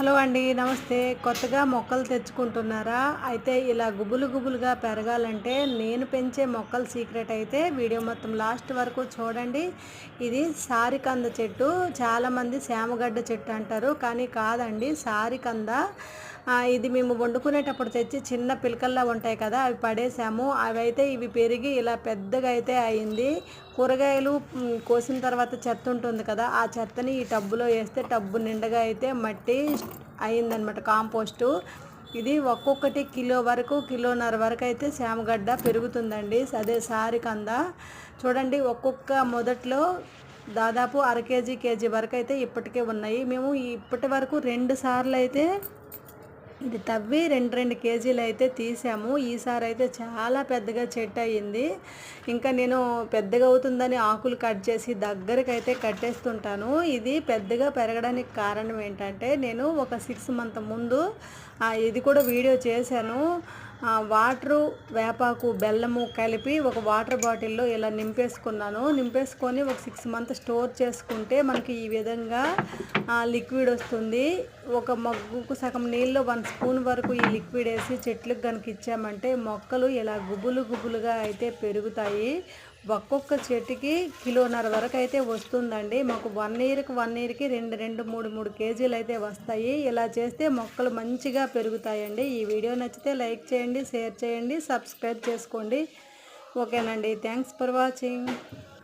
Hello అండి నమస్తే. కొత్తగా మొక్కలు తెచ్చుకుంటున్నారా? అయితే ఇలా గుబులు గుబులుగా పెరగాలంటే నేను పెంచే మొక్కల సీక్రెట్ అయితే వీడియో మొత్తం లాస్ట్ వరకు చూడండి. ఇది సారికంద చెట్టు. చాలామంది శామగడ్డ చెట్టు అంటారు కానీ కాదండి సారికంద. ఇది మేము వండుకునేటప్పుడు తెచ్చి చిన్న పిలకల్లా ఉంటాయి కదా అవి పడేసాము. అవి అయితే ఇవి పెరిగి ఇలా పెద్దగా అయితే అయింది. కూరగాయలు కోసిన తర్వాత చెత్త ఉంటుంది కదా ఆ చెత్తని ఈ టబ్బులో వేస్తే టబ్బు నిండగా అయితే మట్టి అయిందనమాట కాంపోస్టు. ఇది ఒక్కొక్కటి కిలో వరకు కిలోన్నర వరకు అయితే శామగడ్డ పెరుగుతుందండి. అదే సారి కంద. చూడండి ఒక్కొక్క మొదట్లో దాదాపు అర కేజీ కేజీ వరకు అయితే ఇప్పటికే ఉన్నాయి. మేము ఇప్పటి వరకు రెండు సార్లు అయితే ఇది తవ్వి రెండు రెండు కేజీలు అయితే తీసాము. ఈసారి అయితే చాలా పెద్దగా చెట్టు అయ్యింది. ఇంకా నేను పెద్దగా అవుతుందని ఆకులు కట్ చేసి దగ్గరికి అయితే కట్టేస్తుంటాను. ఇది పెద్దగా పెరగడానికి కారణం ఏంటంటే నేను ఒక సిక్స్ మంత్ ముందు ఆ, ఇది కూడా వీడియో చేశాను. వాటరు వేపాకు బెల్లము కలిపి ఒక వాటర్ బాటిల్లో ఇలా నింపేసుకున్నాను. నింపేసుకొని ఒక సిక్స్ మంత్ స్టోర్ చేసుకుంటే మనకి ఈ విధంగా లిక్విడ్ వస్తుంది. ఒక మగ్గుకు సగం నీళ్ళు వన్ స్పూన్ వరకు ఈ లిక్విడ్ వేసి చెట్లకు కనుక ఇచ్చామంటే మొక్కలు ఇలా గుబులు గుబులుగా అయితే పెరుగుతాయి. ఒక్కొక్క చెట్టుకి కిలోన్నర వరకు అయితే వస్తుందండి. మాకు వన్ ఇయర్కి వన్ ఇయర్కి రెండు రెండు మూడు మూడు కేజీలు అయితే వస్తాయి. ఇలా చేస్తే మొక్కలు మంచిగా పెరుగుతాయండి. ఈ వీడియో నచ్చితే లైక్ చేయండి షేర్ చేయండి సబ్స్క్రైబ్ చేసుకోండి. ఓకేనండి. Thanks for watching.